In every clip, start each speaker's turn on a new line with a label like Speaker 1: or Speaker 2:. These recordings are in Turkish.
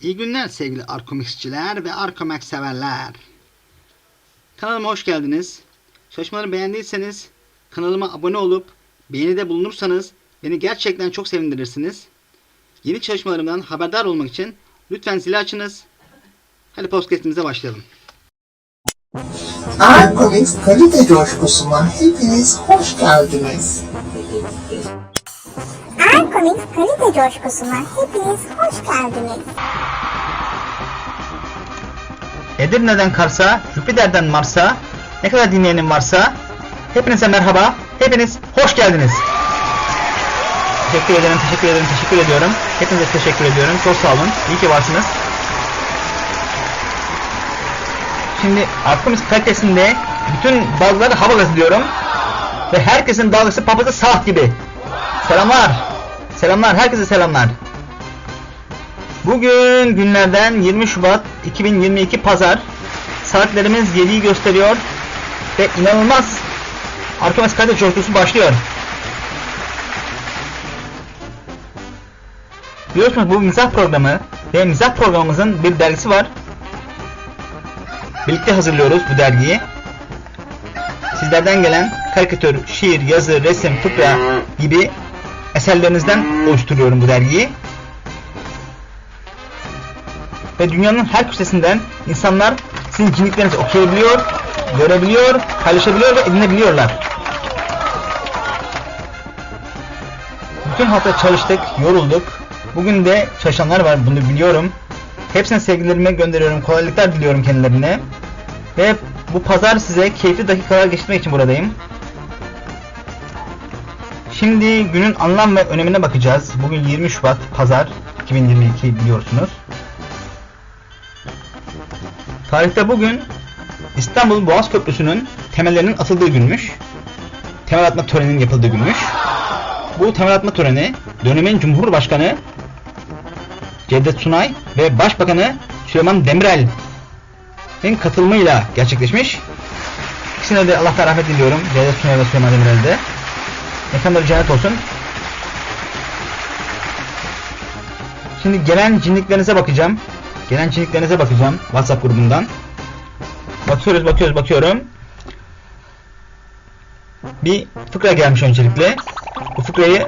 Speaker 1: İyi günler sevgili Arkomixçiler ve Arkomex severler. Kanalıma hoş geldiniz. Çalışmalarımı beğendiyseniz kanalıma abone olup beğenide bulunursanız beni gerçekten çok sevindirirsiniz. Yeni çalışmalarımdan haberdar olmak için lütfen zili açınız. Hadi podcastimize başlayalım.
Speaker 2: Arkovic kalite coşkusuna hepiniz hoş geldiniz.
Speaker 3: Arkonik kalite coşkusuna hepiniz hoş geldiniz.
Speaker 1: Edirne'den Kars'a, Jüpiter'den Mars'a, ne kadar dinleyenim varsa hepinize merhaba, hepiniz hoş geldiniz. Teşekkür ederim, teşekkür ederim, teşekkür ediyorum. Hepinize teşekkür ediyorum. Çok sağ olun. İyi ki varsınız. Şimdi Artemis kalitesinde bütün dalgaları hava gazı diyorum. Ve herkesin dalgası papazı saat gibi. Selamlar. Selamlar. Herkese selamlar. Bugün günlerden 20 Şubat 2022 Pazar. Saatlerimiz 7'yi gösteriyor. Ve inanılmaz Artemis kalite coşkusu başlıyor. Biliyorsunuz bu mizah programı ve mizah programımızın bir dergisi var. Birlikte hazırlıyoruz bu dergiyi. Sizlerden gelen karikatür, şiir, yazı, resim, fıkra gibi eserlerinizden oluşturuyorum bu dergiyi. Ve dünyanın her köşesinden insanlar sizin cinliklerinizi okuyabiliyor, görebiliyor, paylaşabiliyor ve edinebiliyorlar. Bütün hafta çalıştık, yorulduk. Bugün de çalışanlar var bunu biliyorum. Hepsine sevgilerimi gönderiyorum, kolaylıklar diliyorum kendilerine. Ve bu pazar size keyifli dakikalar geçirmek için buradayım. Şimdi günün anlam ve önemine bakacağız. Bugün 20 Şubat Pazar 2022 biliyorsunuz. Tarihte bugün İstanbul Boğaz Köprüsü'nün temellerinin atıldığı günmüş. Temel atma töreninin yapıldığı günmüş. Bu temel atma töreni dönemin Cumhurbaşkanı Cevdet Sunay ve Başbakanı Süleyman Demirel'in katılımıyla gerçekleşmiş. İkisine de Allah'tan rahmet diliyorum. Cevdet Sunay ve Süleyman Demirel'de. Mekanları cennet olsun. Şimdi gelen cinliklerinize bakacağım. Gelen cinliklerinize bakacağım WhatsApp grubundan. Bakıyoruz, bakıyoruz, bakıyorum. Bir fıkra gelmiş öncelikle. Bu fıkrayı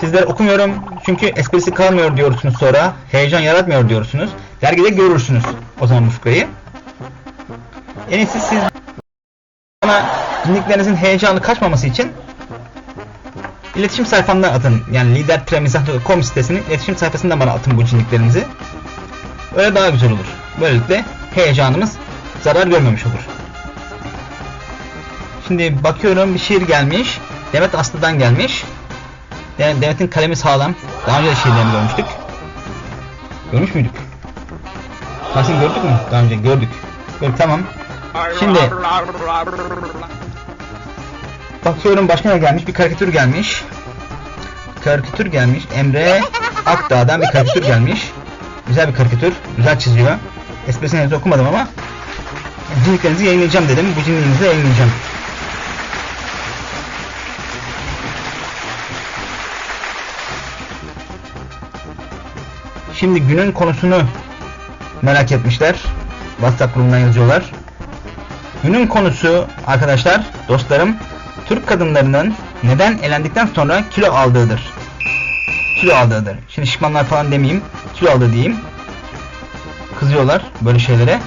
Speaker 1: sizlere okumuyorum çünkü esprisi kalmıyor diyorsunuz sonra. Heyecan yaratmıyor diyorsunuz. Dergide görürsünüz o zaman bu fıkrayı. En iyisi siz bana dinliklerinizin heyecanı kaçmaması için iletişim sayfamdan atın. Yani lider-mizah.com sitesinin iletişim sayfasından bana atın bu cinliklerinizi. Öyle daha güzel olur. Böylelikle heyecanımız zarar görmemiş olur. Şimdi bakıyorum bir şiir gelmiş. Demet Aslı'dan gelmiş. Yani Demet'in kalemi sağlam. Daha önce de şiirlerini görmüştük. Görmüş müydük? Tahsin gördük mü? Daha önce gördük. Gördük tamam. Şimdi bakıyorum başka ne gelmiş? Bir karikatür gelmiş. Karikatür gelmiş. Emre Akdağ'dan bir karikatür gelmiş. Güzel bir karikatür. Güzel çiziyor. Esprisini henüz okumadım ama cinliklerinizi yayınlayacağım dedim. Bu cinliğinizi yayınlayacağım. Şimdi günün konusunu merak etmişler. WhatsApp grubundan yazıyorlar. Günün konusu arkadaşlar, dostlarım, Türk kadınlarının neden elendikten sonra kilo aldığıdır. Kilo aldığıdır. Şimdi şişmanlar falan demeyeyim, kilo aldı diyeyim. Kızıyorlar böyle şeylere.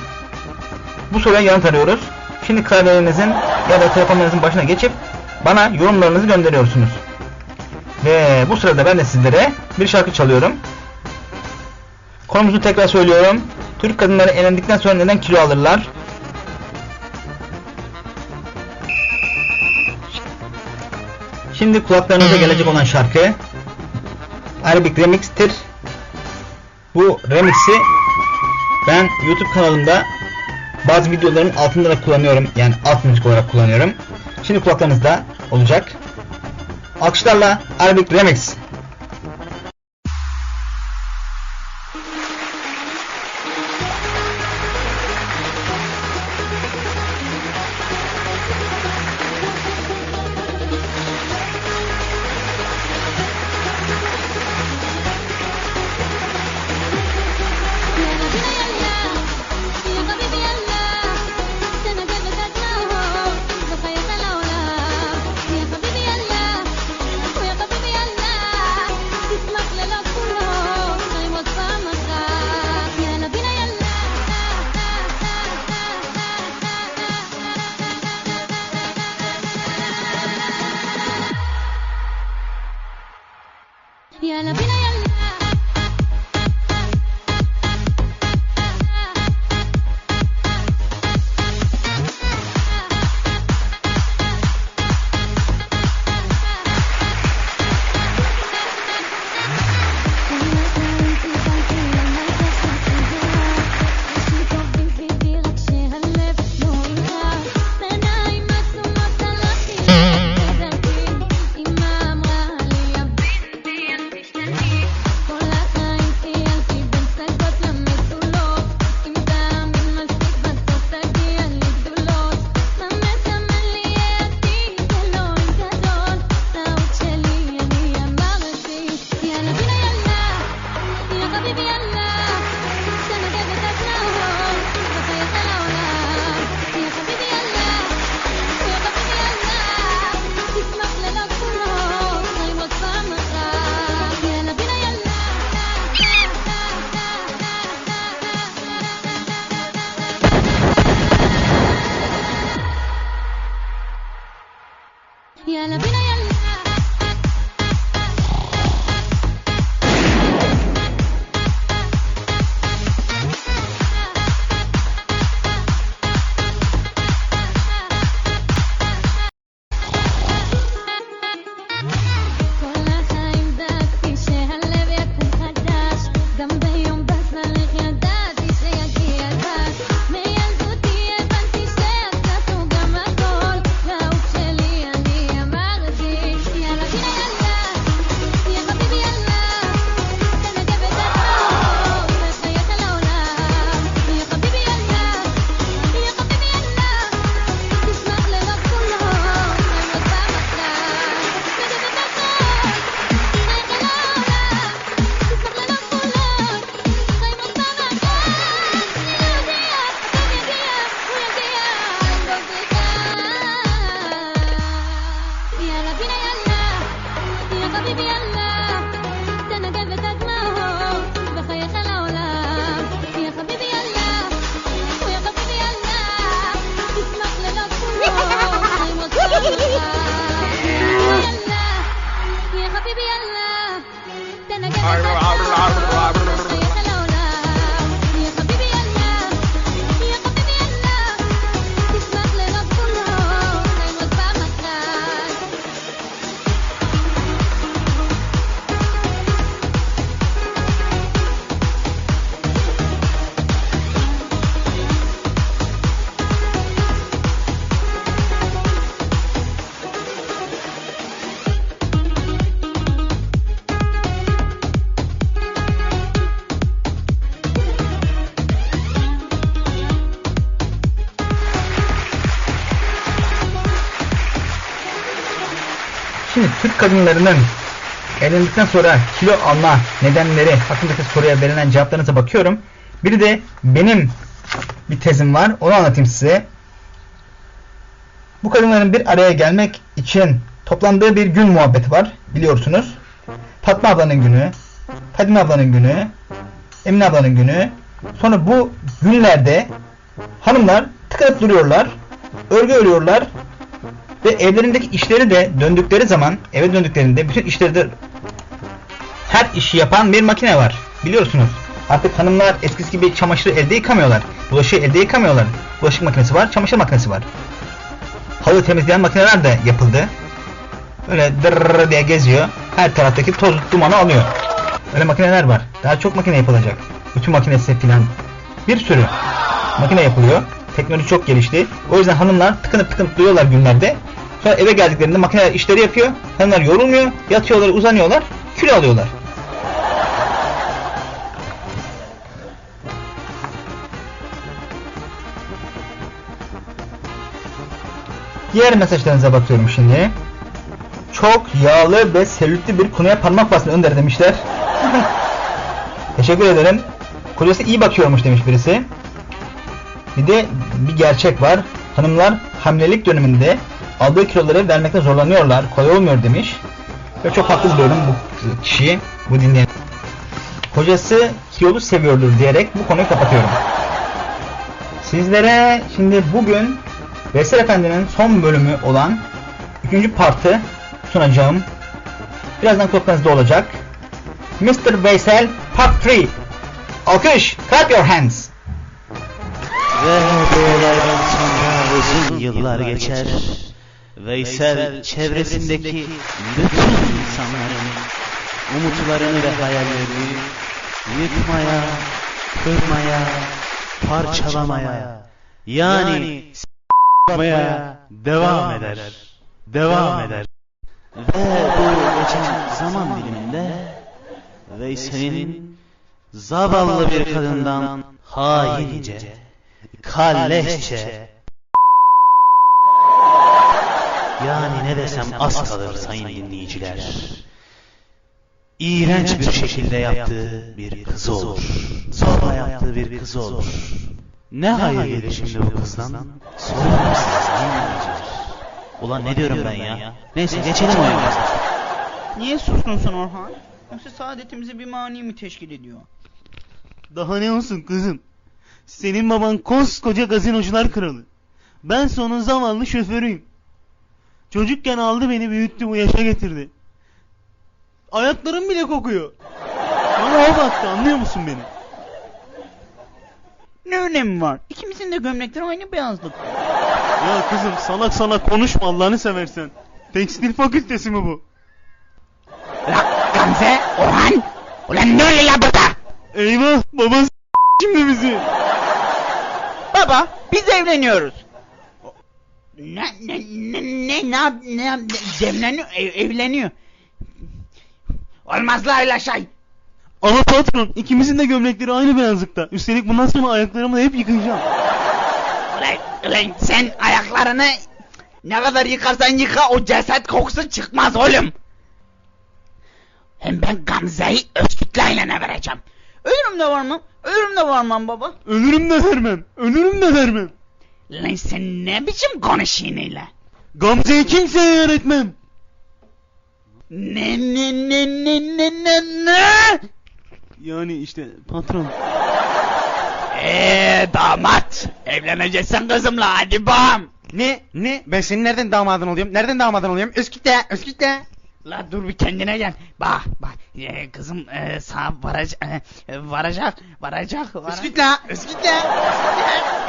Speaker 1: Bu soruya yanıt arıyoruz. Şimdi klavyelerinizin ya da telefonlarınızın başına geçip bana yorumlarınızı gönderiyorsunuz. Ve bu sırada ben de sizlere bir şarkı çalıyorum. Konumuzu tekrar söylüyorum. Türk kadınları elendikten sonra neden kilo alırlar? Şimdi kulaklarınıza gelecek olan şarkı Arabic Remix'tir. Bu remix'i ben YouTube kanalımda bazı videoların altında da kullanıyorum. Yani alt müzik olarak kullanıyorum. Şimdi kulaklarınızda olacak. Alkışlarla Arabic Remix. gonna get it. Türk kadınlarının evlendikten sonra kilo alma nedenleri hakkındaki soruya verilen cevaplarınıza bakıyorum. Biri de benim bir tezim var. Onu anlatayım size. Bu kadınların bir araya gelmek için toplandığı bir gün muhabbeti var. Biliyorsunuz. Fatma ablanın günü, Fadime ablanın günü, Emine ablanın günü. Sonra bu günlerde hanımlar tıkanıp duruyorlar. Örgü örüyorlar. Ve evlerindeki işleri de döndükleri zaman eve döndüklerinde bütün işleri de her işi yapan bir makine var. Biliyorsunuz. Artık hanımlar eskisi gibi çamaşırı elde yıkamıyorlar. Bulaşığı elde yıkamıyorlar. Bulaşık makinesi var, çamaşır makinesi var. Halı temizleyen makineler de yapıldı. Öyle dırrrr diye geziyor. Her taraftaki toz dumanı alıyor. Öyle makineler var. Daha çok makine yapılacak. Bütün makinesi filan. Bir sürü makine yapılıyor. Teknoloji çok gelişti. O yüzden hanımlar tıkınıp tıkınıp duruyorlar günlerde. Sonra eve geldiklerinde makineler işleri yapıyor. Hanımlar yorulmuyor. Yatıyorlar, uzanıyorlar. Kilo alıyorlar. Diğer mesajlarınıza bakıyorum şimdi. Çok yağlı ve selülitli bir konuya parmak basın Önder demişler. Teşekkür ederim. Kocası iyi bakıyormuş demiş birisi. Bir de bir gerçek var. Hanımlar hamilelik döneminde aldığı kiloları vermekte zorlanıyorlar. Kolay olmuyor demiş. Ve çok haklı buluyorum bu kişiyi, bu dinleyen. Kocası kilolu seviyordur diyerek bu konuyu kapatıyorum. Sizlere şimdi bugün Veysel Efendi'nin son bölümü olan 3. partı sunacağım. Birazdan kulaklarınızda olacak. Mr. Veysel Part 3 Alkış! Clap your hands!
Speaker 4: Ve bu olaydan sonra uzun yıllar geçer. Veysel çevresindeki bütün insanların umutlarını ve hayallerini yıkmaya, kırmaya, parçalamaya, yani s**maya devam eder. Devam eder. Ve bu geçen zaman diliminde Veysel'in zavallı bir kadından haince, kalleşçe yani ne desem az kalır sayın dinleyiciler. İğrenç bir şekilde yaptığı bir kızı olur. Zorla yaptığı bir kızı olur. Ne hayır gelir şimdi bu kızdan? Soruyor musunuz sayın dinleyiciler? Ulan ne diyorum ben ya? Neyse geçelim oyuna.
Speaker 5: Niye sustun sen Orhan? Yoksa saadetimize bir mani mi teşkil ediyor?
Speaker 4: Daha ne olsun kızım? Senin baban koskoca gazinocular kralı. Ben onun zavallı şoförüyüm. Çocukken aldı beni büyüttü bu yaşa getirdi. Ayaklarım bile kokuyor. Bana o baktı anlıyor musun beni?
Speaker 5: Ne önemi var? İkimizin de gömlekleri aynı beyazlık.
Speaker 4: Ya kızım salak salak konuşma Allah'ını seversen. Tekstil fakültesi mi bu?
Speaker 5: La Gamze, Orhan! Ulan ne oluyor ya burada?
Speaker 4: Eyvah baba s- şimdi bizi.
Speaker 5: Baba, biz evleniyoruz. Ne ne ne ne ne yap- ne yap- evleniyor ev- evleniyor. Olmaz la öyle şey.
Speaker 4: Ama patron ikimizin de gömlekleri aynı beyazlıkta. Üstelik bundan sonra ayaklarımı da hep yıkayacağım.
Speaker 5: Ulan, ulan sen ayaklarını ne kadar yıkarsan yıka o ceset kokusu çıkmaz oğlum. Hem ben Gamze'yi Öztürk'le vereceğim. Ölürüm de varmam. Ölürüm de varmam baba.
Speaker 4: Ölürüm de vermem. Ölürüm de vermem.
Speaker 5: Lan sen ne biçim konuşuyorsun öyle?
Speaker 4: Gamze'yi kimseye öğretmem.
Speaker 5: Ne ne ne ne ne ne ne?
Speaker 4: Yani işte patron.
Speaker 5: Eee damat. Evleneceksin kızımla hadi bam.
Speaker 6: Ne? Ne? Ben senin nereden damadın oluyorum? Nereden damadın oluyorum? Öskütle, öskütle.
Speaker 5: La dur bir kendine gel. Bak bak ee, kızım ee, sana varacak ee, varacak varacak. varacak.
Speaker 6: Öskütle, öskütle,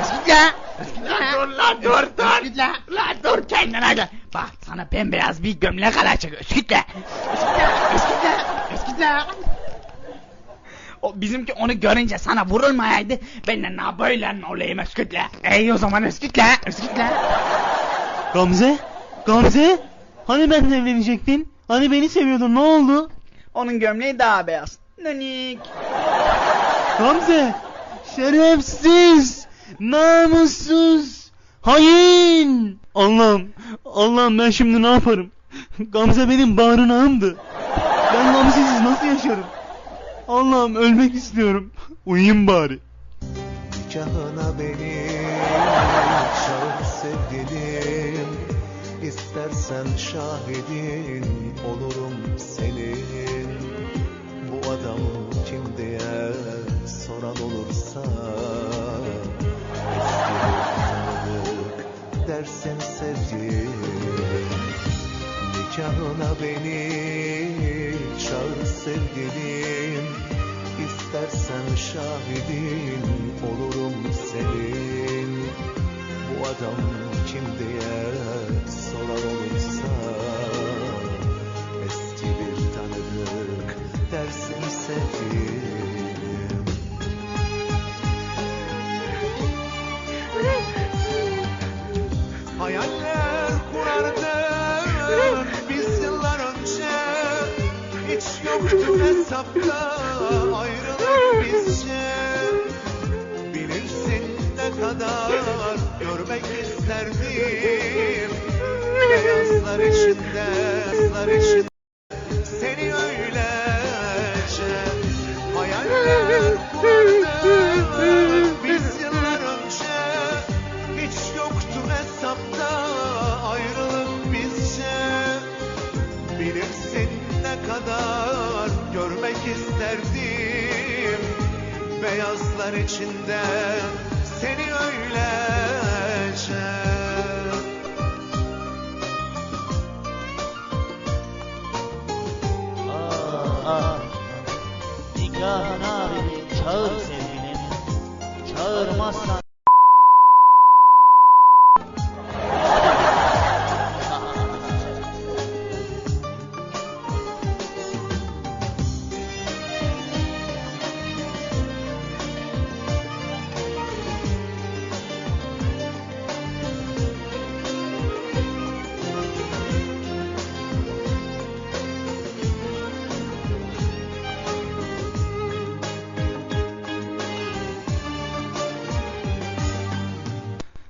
Speaker 6: öskütle, öskütle.
Speaker 5: La dur la dur dur. La dur kendine gel. Bak sana bembeyaz bir gömlek alacak. Öskütle. Öskütle. Öskütle. Öskütle. O bizimki onu görünce sana vurulmayaydı. Ben de na böyle olayım öskütle. Ey o zaman öskütle. Öskütle.
Speaker 4: Gamze? Gamze? Hani benimle evlenecektin? Hani beni seviyordun ne oldu?
Speaker 5: Onun gömleği daha beyaz. Nönik.
Speaker 4: Gamze! Şerefsiz! Namussuz! Hain! Allah'ım! Allah'ım ben şimdi ne yaparım? Gamze benim barınağımdı. Ben Gamze'siz nasıl yaşarım? Allah'ım ölmek istiyorum. Uyuyayım bari.
Speaker 7: Nikahına beni çağır sevgilim İstersen şahidin olurum senin. Bu adam kim diye soran olursa Eski dersin sevgilim Nikahına beni çağır sevgilim. İstersen şahidin olurum senin Bu adam kim diye sorar olursa Eski bir tanıdık dersin sevgilim. Hayaller kurardık biz yıllar önce. Hiç yoktu hesapta ayrılık bizce. Bilirsin ne kadar isterdim Beyazlar içinde, beyazlar içinde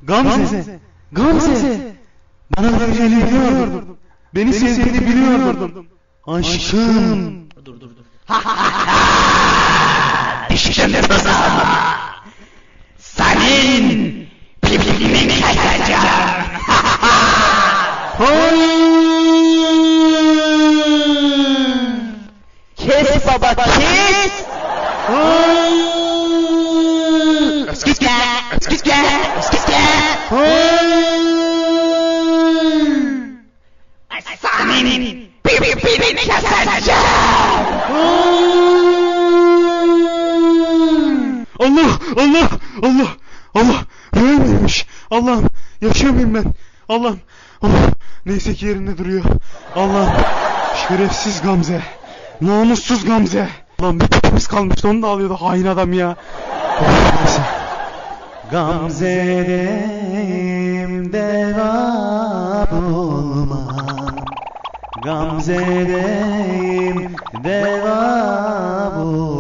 Speaker 4: Gamze! Gamze! Bana vereceğini biliyordum. Beni sevdiğini biliyordum. Aşkım!
Speaker 5: İşte tuzak. Senin pipini keseceğim. Kes baba
Speaker 4: Allah! Allah! Allah! Allah! Rüya mıymış? Allah'ım! Yaşıyor muyum ben? Allah'ım! Oh, neyse ki yerinde duruyor. Allah'ım! Şerefsiz Gamze! Namussuz Gamze! Lan bir tipimiz kalmıştı onu da alıyordu hain adam ya. Oh, neyse. Gamze'deyim devam olmam Gamze'deyim devam olmam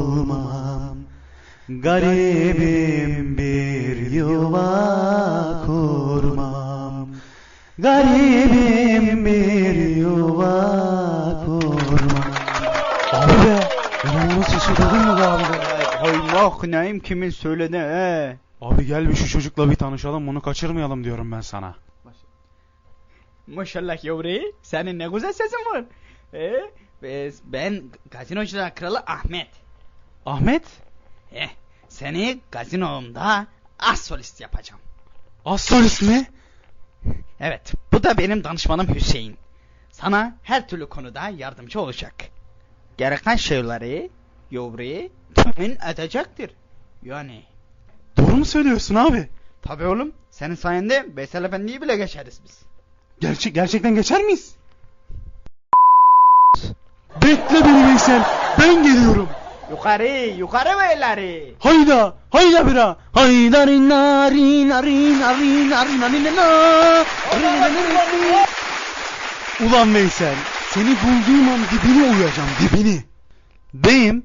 Speaker 4: Garibim bir yuva kurmam Garibim bir yuva kurmam Abi be! İnanılmaz sesi duydun mu be abi be?
Speaker 6: Allah neyim kimin söyledi he?
Speaker 4: Abi gel bir şu çocukla bir tanışalım bunu kaçırmayalım diyorum ben sana.
Speaker 5: Maşallah yavru, senin ne güzel sesin var. Ee, biz- ben gazinocular kralı Ahmet.
Speaker 4: Ahmet?
Speaker 5: Eh, seni gazinomda as solist yapacağım.
Speaker 4: Assolist mi?
Speaker 5: Evet, bu da benim danışmanım Hüseyin. Sana her türlü konuda yardımcı olacak. Gereken şeyleri yavru temin edecektir. Yani.
Speaker 4: Doğru mu söylüyorsun abi?
Speaker 5: Tabi oğlum, senin sayende Veysel Efendi'yi bile geçeriz biz.
Speaker 4: Gerçek gerçekten geçer miyiz? Bekle beni Veysel. Ben geliyorum.
Speaker 5: Yukarı, yukarı beyleri.
Speaker 4: Hayda, hayda bira. Hayda rin narin narin narin narin narin narin Ulan Veysel, seni bulduğum an dibine uyacağım, dibini. Beyim.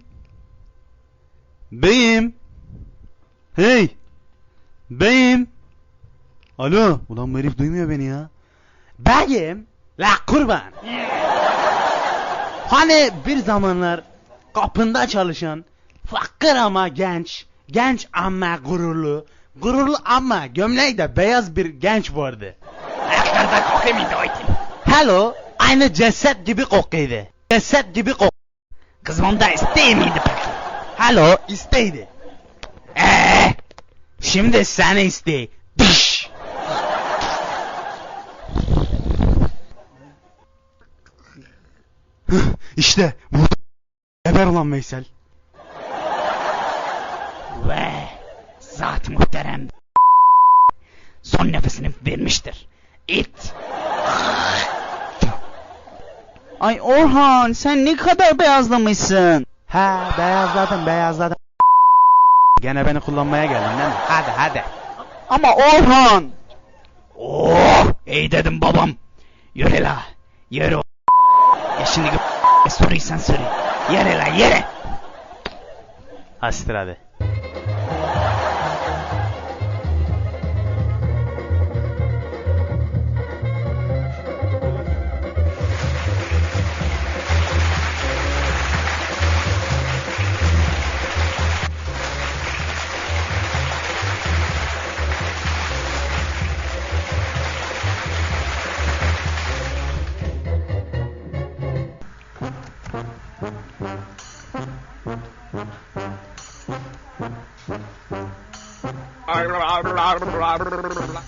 Speaker 4: Beyim. Hey. Beyim. Alo. Ulan bu herif duymuyor beni ya. Beyim.
Speaker 6: La kurban. Hani bir zamanlar kapında çalışan fakir ama genç, genç ama gururlu, gururlu ama gömleği de beyaz bir genç vardı.
Speaker 5: Ayaklarda koku muydu o itin?
Speaker 6: Hello, aynı ceset gibi kokuydu. Ceset gibi kok.
Speaker 5: Kızım onda isteği miydi peki?
Speaker 6: Hello, isteydi.
Speaker 5: Eee? Şimdi seni istey. Diş.
Speaker 6: İşte burada geber ulan Veysel.
Speaker 5: Ve zat muhterem son nefesini vermiştir. İt.
Speaker 1: Ay Orhan sen ne kadar beyazlamışsın.
Speaker 6: Ha beyazladım beyazladım. Gene beni kullanmaya geldin değil mi? Hadi hadi.
Speaker 1: Ama Orhan.
Speaker 5: Oh, iyi dedim babam. Yürü la, yürü. Ya şimdi gö- soruysan soru. Hiérela,
Speaker 6: hiere. Haz.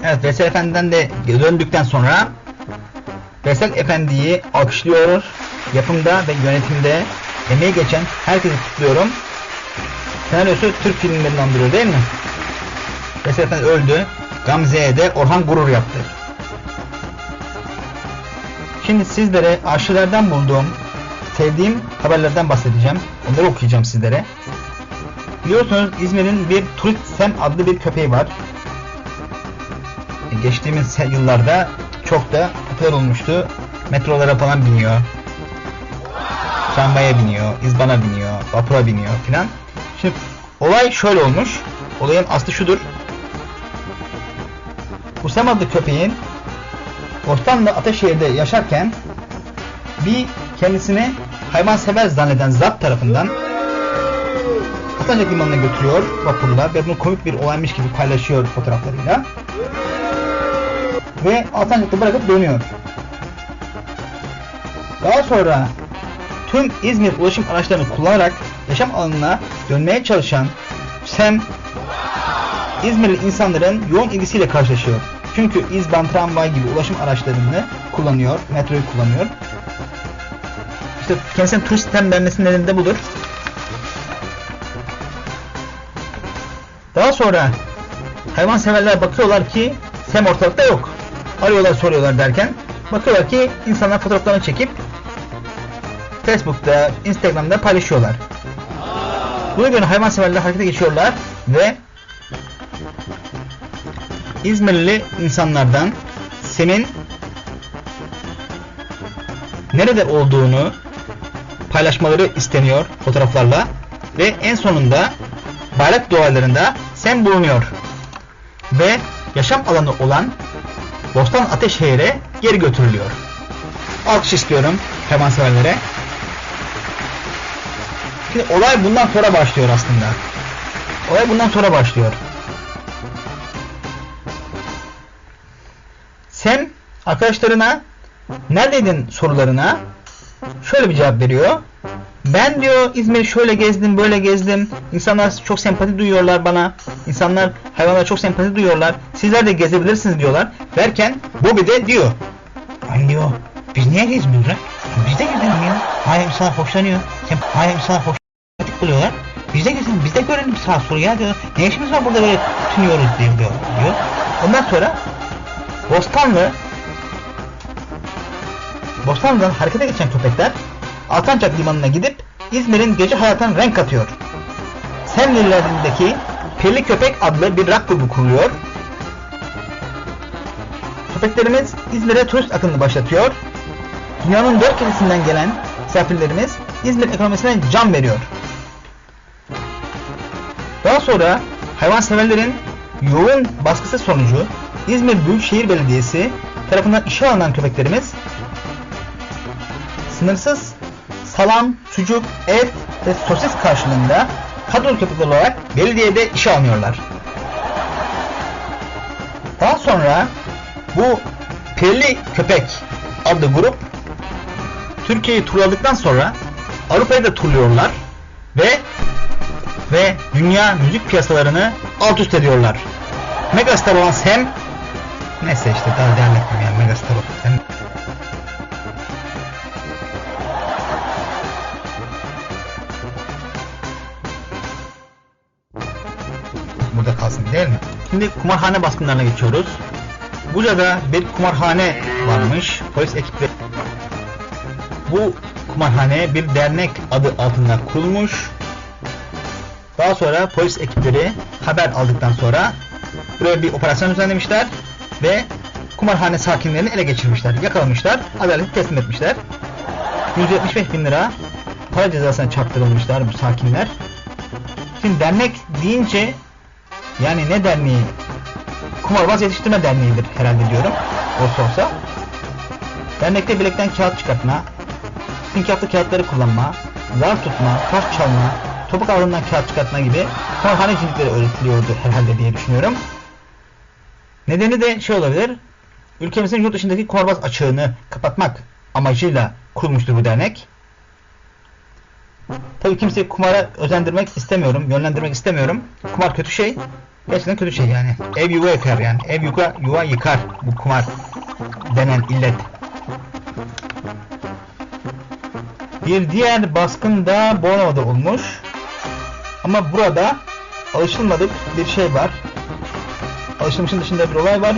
Speaker 1: Evet Veysel Efendi'den de döndükten sonra Veysel Efendi'yi alkışlıyoruz. Yapımda ve yönetimde emeği geçen herkesi kutluyorum. Senaryosu Türk filmlerinden biri değil mi? Veysel Efendi öldü. Gamze'ye de Orhan gurur yaptı. Şimdi sizlere arşivlerden bulduğum sevdiğim haberlerden bahsedeceğim. Onları okuyacağım sizlere. Biliyorsunuz İzmir'in bir turist Sam adlı bir köpeği var. E, Geçtiğimiz yıllarda çok da popüler olmuştu. Metrolara falan biniyor. Tramvaya biniyor, izbana biniyor, vapura biniyor filan. Şimdi olay şöyle olmuş. Olayın aslı şudur. Bu Sam adlı köpeğin Ortanlı Ataşehir'de yaşarken bir kendisini hayvansever zanneden zat tarafından Atancak Limanı'na götürüyor vapurla ve bunu komik bir olaymış gibi paylaşıyor fotoğraflarıyla. Ve Alsancak'ta bırakıp dönüyor. Daha sonra tüm İzmir ulaşım araçlarını kullanarak yaşam alanına dönmeye çalışan Sam İzmirli insanların yoğun ilgisiyle karşılaşıyor. Çünkü İzban, tramvay gibi ulaşım araçlarını kullanıyor, metroyu kullanıyor. İşte kendisine turist denmesinin nedeni de budur. Sonra hayvanseverler bakıyorlar ki Sam ortalıkta yok. Arıyorlar soruyorlar derken bakıyorlar ki insanlar fotoğraflarını çekip Facebook'ta, Instagram'da paylaşıyorlar. Buna göre hayvanseverler harekete geçiyorlar ve İzmirli insanlardan Sem'in nerede olduğunu paylaşmaları isteniyor fotoğraflarla ve en sonunda bayrak duvarlarında Sem bulunuyor. Ve yaşam alanı olan Bostan Ateşehir'e geri götürülüyor. Alkış istiyorum hayvanseverlere. Şimdi olay bundan sonra başlıyor aslında. Olay bundan sonra başlıyor. Sem arkadaşlarına neredeydin sorularına şöyle bir cevap veriyor. Ben diyor İzmir'i şöyle gezdim böyle gezdim. İnsanlar çok sempati duyuyorlar bana. İnsanlar hayvanlara çok sempati duyuyorlar. Sizler de gezebilirsiniz diyorlar. Derken Bobby de diyor. Ay diyor biz niye gezmiyoruz lan? Biz de gezelim ya. Hayır insan hoşlanıyor. Sem hayır insan hoşlanıyor buluyorlar. Biz de gezelim biz de görelim sağa sola ya diyor. Ne işimiz var burada böyle tünüyoruz diyor, diyor. diyor. Ondan sonra Bostanlı Bostanlı'dan harekete geçen köpekler Alsancak limanına gidip İzmir'in gece hayatına renk katıyor. Semlilerindeki Pirli Köpek adlı bir rock grubu kuruluyor. Köpeklerimiz İzmir'e turist akını başlatıyor. Dünyanın dört kelisinden gelen misafirlerimiz İzmir ekonomisine can veriyor. Daha sonra hayvanseverlerin yoğun baskısı sonucu İzmir Büyükşehir Belediyesi tarafından işe alınan köpeklerimiz sınırsız salam, sucuk, et ve sosis karşılığında kadrolu köpekler olarak belediyede işe alınıyorlar. Daha sonra bu Pirli Köpek adlı grup Türkiye'yi turladıktan sonra Avrupa'yı da turluyorlar ve ve dünya müzik piyasalarını alt üst ediyorlar. Megastar olan Sam neyse işte daha etmem yani Megastar olan Sam kumarhane baskınlarına geçiyoruz. Buca'da bir kumarhane varmış. Polis ekipleri bu kumarhane bir dernek adı altında kurulmuş. Daha sonra polis ekipleri haber aldıktan sonra buraya bir operasyon düzenlemişler ve kumarhane sakinlerini ele geçirmişler. Yakalamışlar, adaleti teslim etmişler. 175 bin lira para cezasına çarptırılmışlar bu sakinler. Şimdi dernek deyince yani ne derneği? Kumarbaz Yetiştirme Derneği'dir herhalde diyorum. Olsa olsa. Dernekte bilekten kağıt çıkartma, sinkaflı kağıtları kullanma, zar tutma, taş çalma, topuk ağrından kağıt çıkartma gibi kumarhanecilikleri öğretiliyordu herhalde diye düşünüyorum. Nedeni de şey olabilir. Ülkemizin yurt dışındaki kumarbaz açığını kapatmak amacıyla kurulmuştur bu dernek. Tabii kimseyi kumara özendirmek istemiyorum, yönlendirmek istemiyorum. Kumar kötü şey. Gerçekten kötü şey yani. Ev yuva yıkar yani. Ev yuva, yuva yıkar bu kumar denen illet. Bir diğer baskın da Bornova'da olmuş. Ama burada alışılmadık bir şey var. Alışılmışın dışında bir olay var.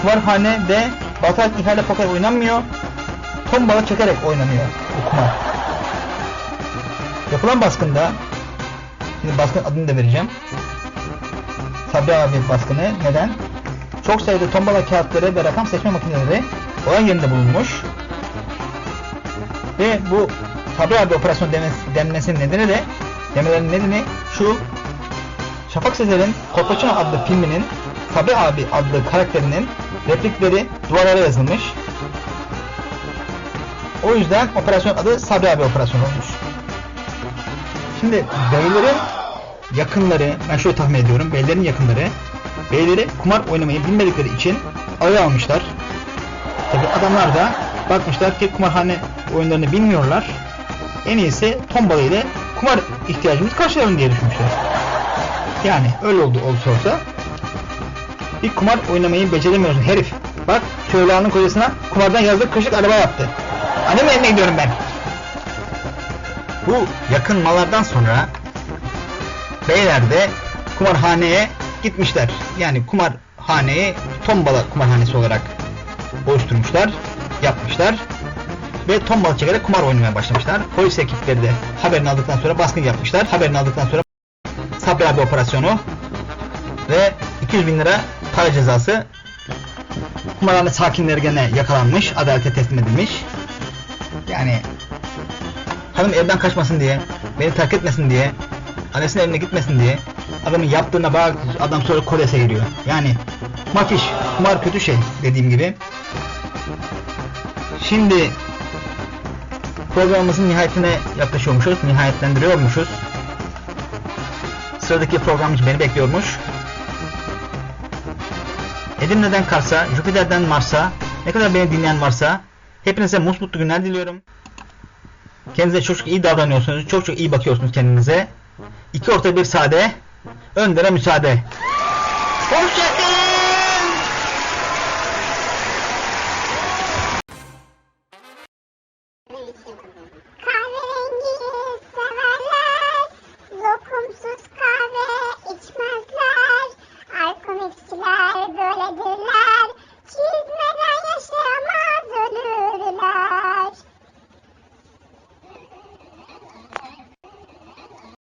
Speaker 1: Kumarhanede batak ihale poker oynanmıyor. Tombala çekerek oynanıyor bu kumar. Yapılan baskında Şimdi baskın adını da vereceğim. Sabri abi baskını. Neden? Çok sayıda tombala kağıtları ve rakam seçme makineleri olay yerinde bulunmuş. Ve bu Sabri abi operasyon denmesi, denmesinin nedeni de demelerinin nedeni şu Şafak Sezer'in Kolpaçino adlı filminin Sabri abi adlı karakterinin replikleri duvarlara yazılmış. O yüzden operasyon adı Sabri abi operasyonu olmuş. Şimdi beylerin yakınları, ben şöyle tahmin ediyorum, beylerin yakınları beyleri kumar oynamayı bilmedikleri için ağır almışlar. Tabi adamlar da bakmışlar ki kumarhane oyunlarını bilmiyorlar. En iyisi tombala ile kumar ihtiyacımızı karşılayalım diye düşünmüşler. Yani öyle oldu olsa olsa. Bir kumar oynamayı beceremiyorsun herif. Bak Şöyla'nın kocasına kumardan yazdık kışık araba yaptı. Annem evine gidiyorum ben. Bu yakın mallardan sonra beyler de kumarhaneye gitmişler. Yani kumarhaneyi tombala kumarhanesi olarak oluşturmuşlar, yapmışlar ve tombala çekerek kumar oynamaya başlamışlar. Polis ekipleri de haberini aldıktan sonra baskın yapmışlar. Haberini aldıktan sonra Sabri abi operasyonu ve 200 bin lira para cezası kumarhane sakinleri gene yakalanmış, adalete teslim edilmiş. Yani hanım evden kaçmasın diye, beni terk etmesin diye, annesinin evine gitmesin diye adamın yaptığına bak adam sonra kodese giriyor. Yani mafiş, kumar kötü şey dediğim gibi. Şimdi programımızın nihayetine yaklaşıyormuşuz, nihayetlendiriyormuşuz. Sıradaki programcı beni bekliyormuş. Edirne'den Kars'a, Jüpiter'den Mars'a, ne kadar beni dinleyen varsa hepinize mutlu günler diliyorum. Kendinize çok çok iyi davranıyorsunuz. Çok çok iyi bakıyorsunuz kendinize. İki orta bir sade. Öndere müsaade. Hoşça